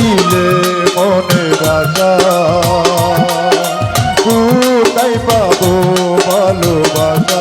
দিলে মনে রাজা কোথায় পাবো ভালোবাসা?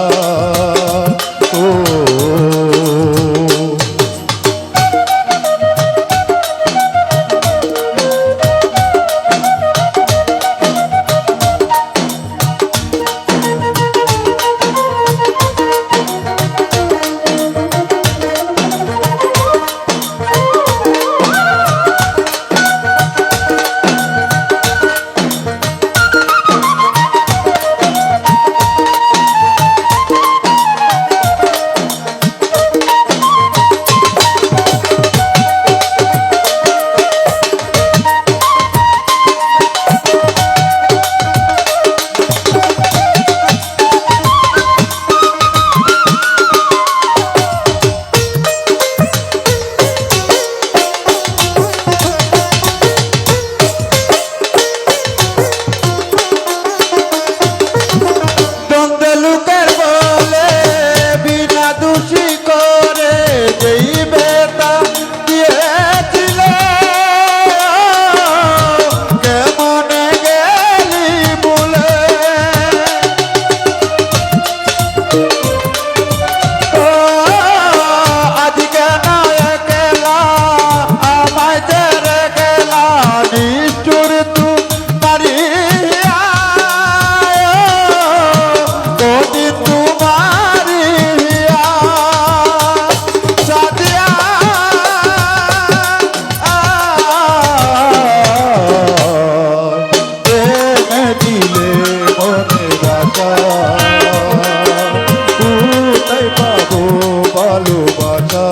ভালোবাসা।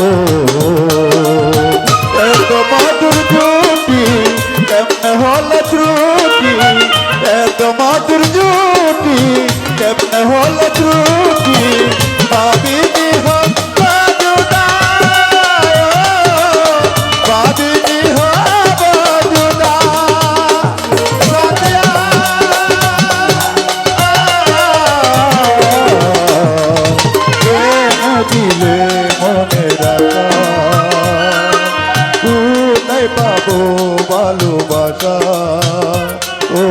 ও এত মধুর জুটি কেমনে হলো ত্রুটি এত মধুর জুটি হলো ত্রুটি পাবো ভালোবাসা। ও